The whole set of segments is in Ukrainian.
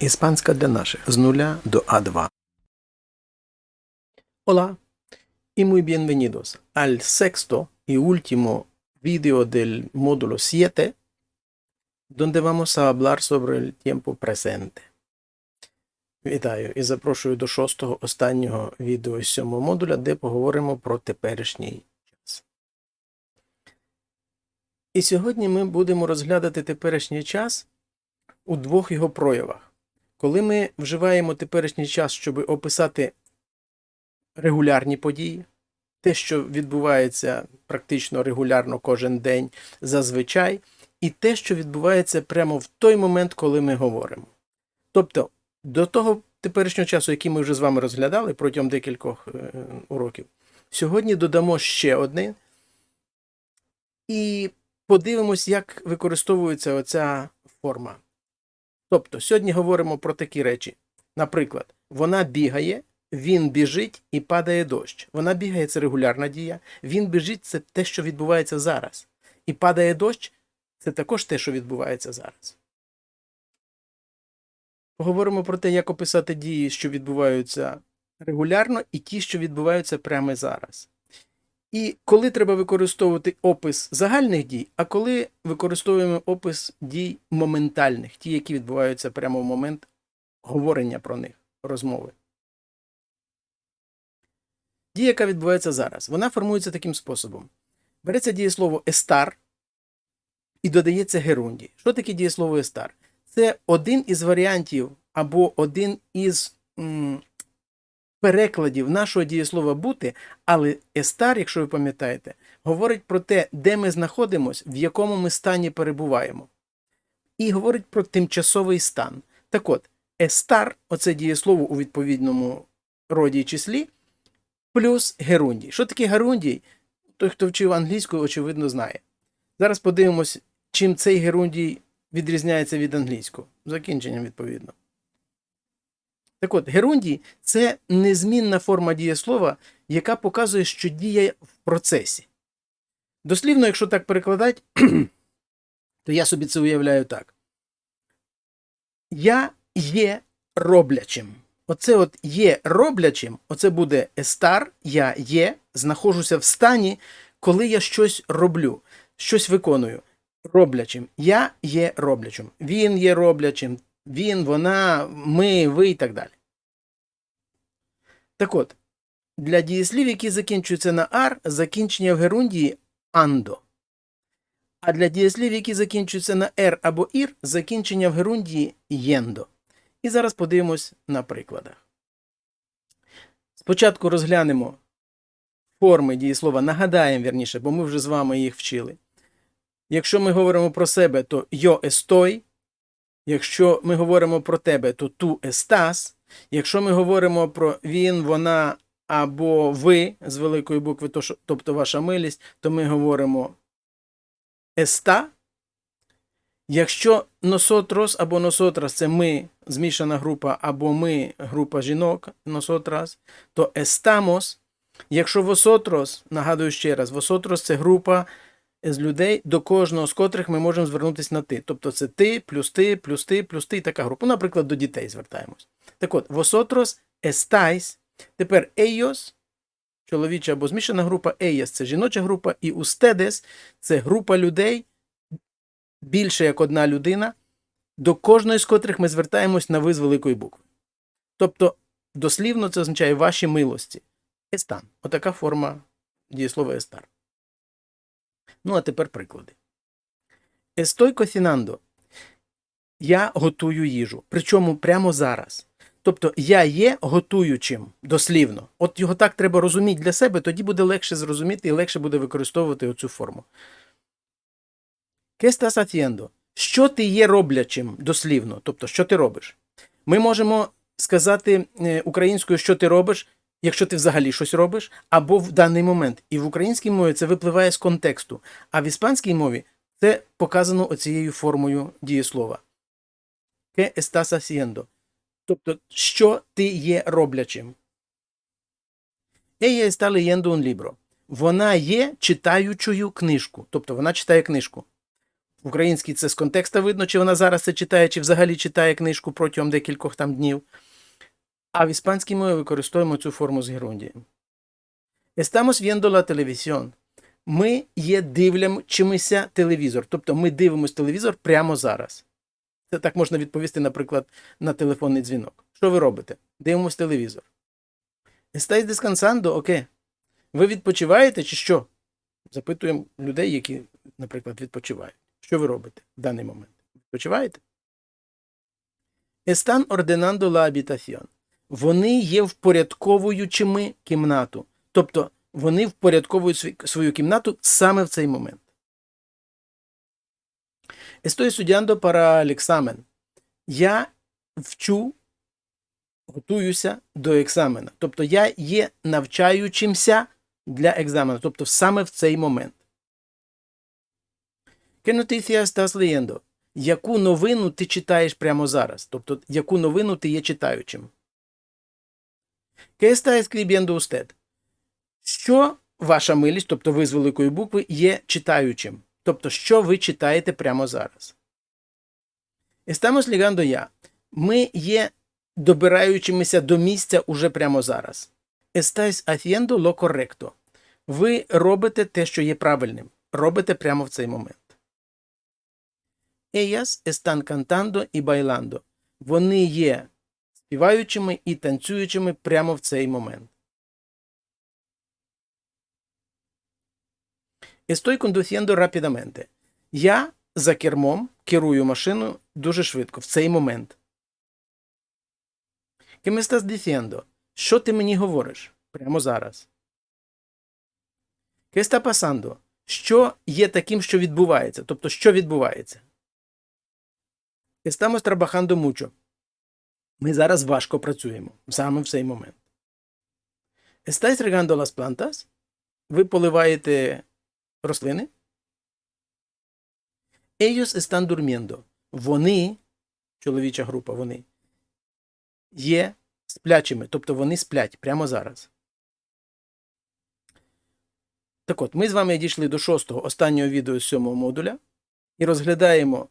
Іспанська для наших з нуля до А2. Hola y muy bienvenidos al sexto y último video del módulo 7 donde vamos a hablar sobre el tiempo presente. Вітаю і запрошую до шостого останнього відео з сьомого модуля, де поговоримо про теперішній час. І сьогодні ми будемо розглядати теперішній час у двох його проявах. Коли ми вживаємо теперішній час, щоб описати регулярні події, те, що відбувається практично регулярно кожен день зазвичай, і те, що відбувається прямо в той момент, коли ми говоримо. Тобто, до того теперішнього часу, який ми вже з вами розглядали протягом декількох е, уроків, сьогодні додамо ще один і подивимось, як використовується оця форма. Тобто, сьогодні говоримо про такі речі. Наприклад, вона бігає, він біжить і падає дощ. Вона бігає це регулярна дія. Він біжить це те, що відбувається зараз. І падає дощ це також те, що відбувається зараз. Поговоримо про те, як описати дії, що відбуваються регулярно, і ті, що відбуваються прямо зараз. І коли треба використовувати опис загальних дій, а коли використовуємо опис дій моментальних, ті, які відбуваються прямо в момент говорення про них, розмови. Дія, яка відбувається зараз, вона формується таким способом. Береться дієслово естар і додається герундій. Що таке дієслово естар? Це один із варіантів або один із м, перекладів нашого дієслова бути, але естар, якщо ви пам'ятаєте, говорить про те, де ми знаходимося, в якому ми стані перебуваємо. І говорить про тимчасовий стан. Так от, естар, оце дієслово у відповідному роді і числі, плюс герундій. Що таке герундій? Той, хто вчив англійську, очевидно, знає. Зараз подивимось, чим цей герундій відрізняється від англійського. Закінченням, відповідно. Так от, герундій це незмінна форма дієслова, яка показує, що діє в процесі. Дослівно, якщо так перекладати, то я собі це уявляю так. Я є роблячим. Оце от є роблячим, оце буде естар, я є, знаходжуся в стані, коли я щось роблю, щось виконую. Роблячим. Я є роблячим. Він є роблячим. Він, вона, ми, ви і так далі. Так от, для дієслів, які закінчуються на ар, закінчення в герундії андо. А для дієслів, які закінчуються на ер або ір, закінчення в герундії єндо. І зараз подивимось на прикладах. Спочатку розглянемо форми дієслова, нагадаємо вірніше, бо ми вже з вами їх вчили. Якщо ми говоримо про себе, то йо естой. Якщо ми говоримо про тебе, то ту естас. Якщо ми говоримо про він, вона або ви з великої букви, то тобто ваша милість, то ми говоримо еста. Якщо носотрос або носотрас це ми, змішана група, або ми група жінок, носотрас, то естамос. Якщо восотрос, нагадую ще раз, восотрос це група з людей, до кожного з котрих ми можемо звернутися на ти. Тобто це ти, плюс ти, плюс ти, плюс ти і така група. Ну, наприклад, до дітей звертаємось. Так от, vosotros estáis. Тепер ellos, чоловіча або змішана група, ellas – це жіноча група, і ustedes – це група людей, більше як одна людина, до кожної з котрих ми звертаємось на ви з великої букви. Тобто, дослівно це означає ваші милості. Естан. Отака форма дієслова естар. Ну, а тепер приклади. Estoy cocinando. Я готую їжу. Причому прямо зараз. Тобто я є готуючим, дослівно. От його так треба розуміти для себе, тоді буде легше зрозуміти і легше буде використовувати оцю форму. ¿Qué estás? Що ти є роблячим дослівно? Тобто, що ти робиш? Ми можемо сказати е, українською, що ти робиш, якщо ти взагалі щось робиш, або в даний момент. І в українській мові це випливає з контексту, а в іспанській мові це показано оцією формою дієслова. ¿Qué estás haciendo? Тобто, що ти є роблячим? Ella está leyendo un libro. Вона є читаючою книжку. Тобто вона читає книжку. В українській це з контекста видно, чи вона зараз це читає, чи взагалі читає книжку протягом декількох там днів. А в іспанській мові використовуємо цю форму з герундієм. Estamos viendo la televisión. Ми є дивлячимося телевізор. Тобто ми дивимося телевізор прямо зараз. Це так можна відповісти, наприклад, на телефонний дзвінок. Що ви робите? Дивимось телевізор. Estáis descansando? Окей. Ви відпочиваєте чи що? Запитуємо людей, які, наприклад, відпочивають. Що ви робите в даний момент? Відпочиваєте? Están ordenando la habitación. Вони є впорядковуючими кімнату. Тобто вони впорядковують свою кімнату саме в цей момент. Estoy estudiando para el examen. Я вчу, готуюся до екзамена. Тобто я є навчаючимся для екзамену. Тобто саме в цей момент. ¿Qué noticia estás leyendo? Яку новину ти читаєш прямо зараз? Тобто, яку новину ти є читаючим? ¿Qué está escribiendo usted? Що ваша милість, тобто ви з великої букви, є читаючим? Тобто, що ви читаєте прямо зараз? Estamos llegando ya. Ми є добираючимися до місця уже прямо зараз. Estáis haciendo lo correcto. Ви робите те, що є правильним. Робите прямо в цей момент. Ellas están cantando y bailando. Вони є співаючими і танцюючими прямо в цей момент. Estoy conduciendo rápidamente. Я за кермом керую машину дуже швидко в цей момент. ¿Qué me estás diciendo? Що ти мені говориш прямо зараз? ¿Qué está pasando? Що є таким, що відбувається? Тобто, що відбувається? Estamos trabajando mucho. Ми зараз важко працюємо саме в цей момент. Estáis regando las plantas? Ви поливаєте рослини? Ellos están durmiendo. Вони, чоловіча група, вони є сплячими, тобто вони сплять прямо зараз. Так от, ми з вами дійшли до шостого останнього відео з сьомого модуля і розглядаємо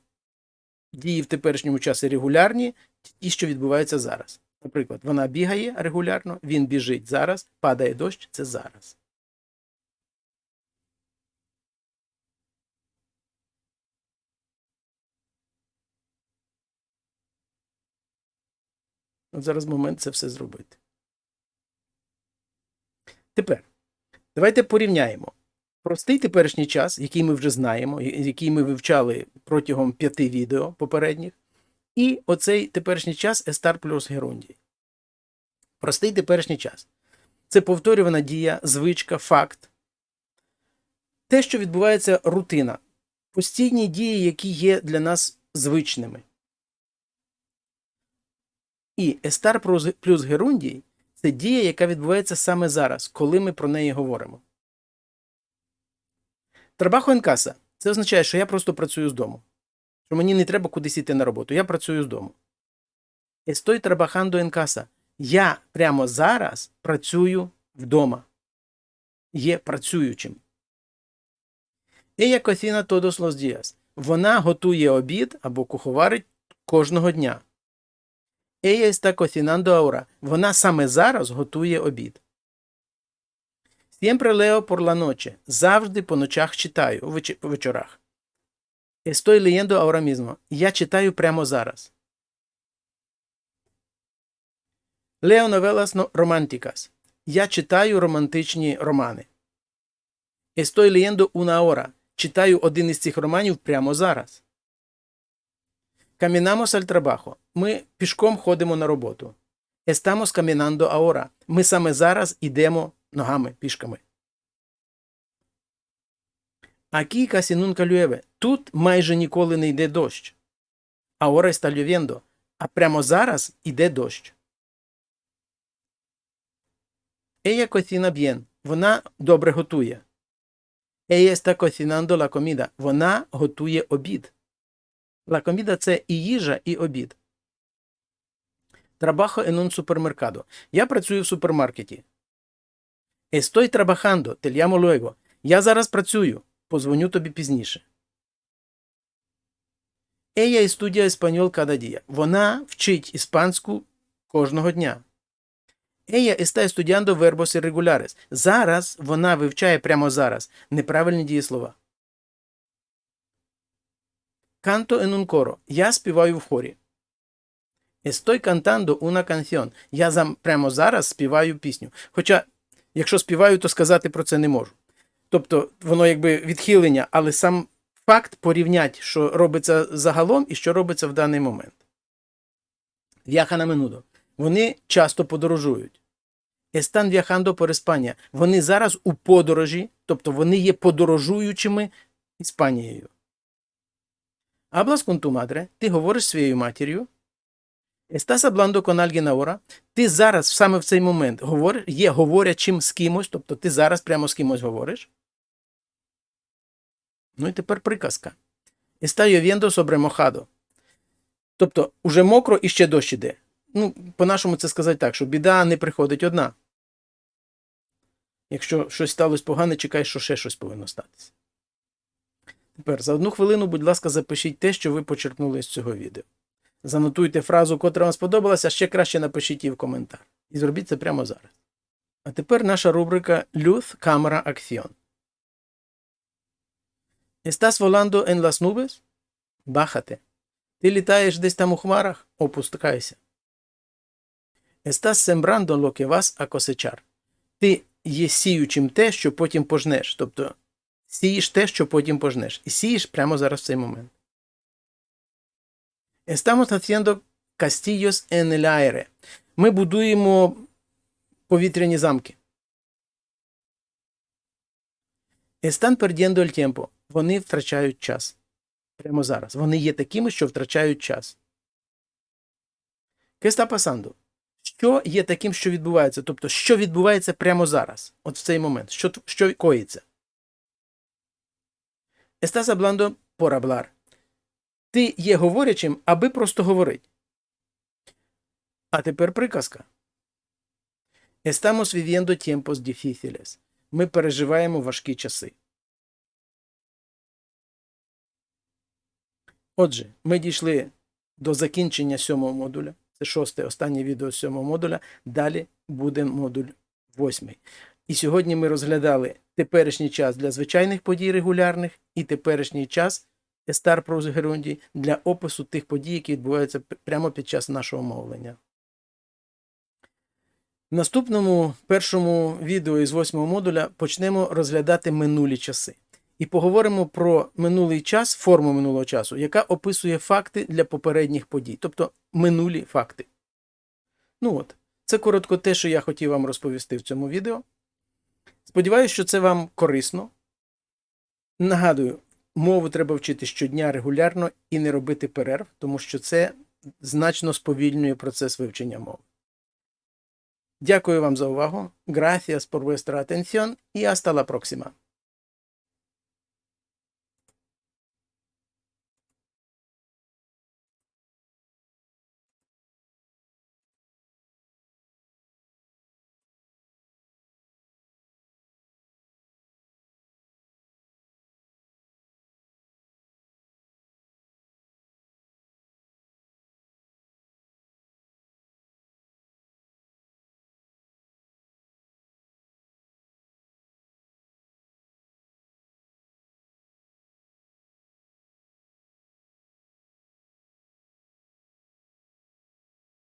дії в теперішньому часі регулярні, ті, що відбуваються зараз. Наприклад, вона бігає регулярно, він біжить зараз, падає дощ це зараз. От зараз момент це все зробити. Тепер давайте порівняємо простий теперішній час, який ми вже знаємо, який ми вивчали протягом п'яти відео попередніх, і оцей теперішній час Естар плюс Герундій. Простий теперішній час. Це повторювана дія, звичка, факт. Те, що відбувається рутина, постійні дії, які є для нас звичними. І Естар плюс- Герундій це дія, яка відбувається саме зараз, коли ми про неї говоримо. Трабахо енкаса це означає, що я просто працюю з дому. Що мені не треба кудись йти на роботу. Я працюю з дому. Estoy trabajando en casa. Я прямо зараз працюю вдома. Є працюючим. Ella cocina todos los días. Вона готує обід або куховарить кожного дня. Ella está cocinando. Вона саме зараз готує обід. Siempre leo por la. Завжди по ночах читаю, вечорах. Estoy leyendo ahora mismo. Я читаю прямо зараз. Leo novelas románticas. Я читаю романтичні романи. Estoy leyendo una hora. Читаю один із цих романів прямо зараз. Caminamos al trabajo. Ми пішком ходимо на роботу. Estamos caminando ahora. Ми саме зараз ідемо ногами, пішками. Aquí casi nunca llueve. Тут майже ніколи не йде дощ. Ahora está lloviendo. А прямо зараз іде дощ. Ella cocina bien. Вона добре готує. Ella está cocinando la comida. Вона готує обід. La comida – це і їжа, і обід. Trabajo en un supermercado. Я працюю в супермаркеті. Estoy trabajando. Te llamo luego. Я зараз працюю. Позвоню тобі пізніше. Ella estudia español cada día. Вона вчить іспанську кожного дня. Ella está estudiando verbos irregulares. Зараз вона вивчає прямо зараз неправильні дієслова. Un coro. Я співаю в хорі. Estoy cantando una canción. Я прямо зараз співаю пісню. Хоча, якщо співаю, то сказати про це не можу. Тобто, воно якби відхилення, але сам факт порівнять, що робиться загалом і що робиться в даний момент. В'яха на минудо. Вони часто подорожують. Están viajando por España. Вони зараз у подорожі, тобто вони є подорожуючими Іспанією. Con tu ти говориш своєю матір'ю. Estás hablando con. Ти зараз, саме в цей момент, говориш, є говорячим з кимось, тобто ти зараз прямо з кимось говориш. Ну і тепер приказка. Está lloviendo sobre mojado. Тобто, уже мокро і ще дощ іде. Ну, по-нашому це сказати так, що біда не приходить одна. Якщо щось сталося погане, чекай, що ще щось повинно статися. Тепер за одну хвилину, будь ласка, запишіть те, що ви почерпнули з цього відео. Занотуйте фразу, котра вам сподобалася, а ще краще напишіть її в коментар. І зробіть це прямо зараз. А тепер наша рубрика Luz, Cámara, Acción. Estás volando en las nubes? Бахате. Ти літаєш десь там у хмарах? Опускайся. Estás sembrando lo que vas a cosechar. Ти є сіючим те, що потім пожнеш. Тобто сієш те, що потім пожнеш. І сієш прямо зараз в цей момент. Estamos haciendo castillos en el aire. Ми будуємо повітряні замки. Están perdiendo el tiempo. Вони втрачають час. Прямо зараз. Вони є такими, що втрачають час. ¿Qué está pasando? Що є таким, що відбувається? Тобто, що відбувається прямо зараз, от в цей момент, що, що коїться? Hablando por hablar. Ти є говорячим, аби просто говорить. А тепер приказка. Estamos viviendo tiempos difíciles. Ми переживаємо важкі часи. Отже, ми дійшли до закінчення сьомого модуля. Це шосте, останнє відео сьомого модуля. Далі буде модуль восьмий. І сьогодні ми розглядали теперішній час для звичайних подій регулярних і теперішній час Естар Прозгерунді для опису тих подій, які відбуваються прямо під час нашого мовлення. В наступному першому відео із восьмого модуля почнемо розглядати минулі часи. І поговоримо про минулий час, форму минулого часу, яка описує факти для попередніх подій, тобто минулі факти. Ну от, це коротко те, що я хотів вам розповісти в цьому відео. Сподіваюся, що це вам корисно. Нагадую, мову треба вчити щодня регулярно і не робити перерв, тому що це значно сповільнює процес вивчення мови. Дякую вам за увагу. Gracias por vuestra atención y hasta la próxima.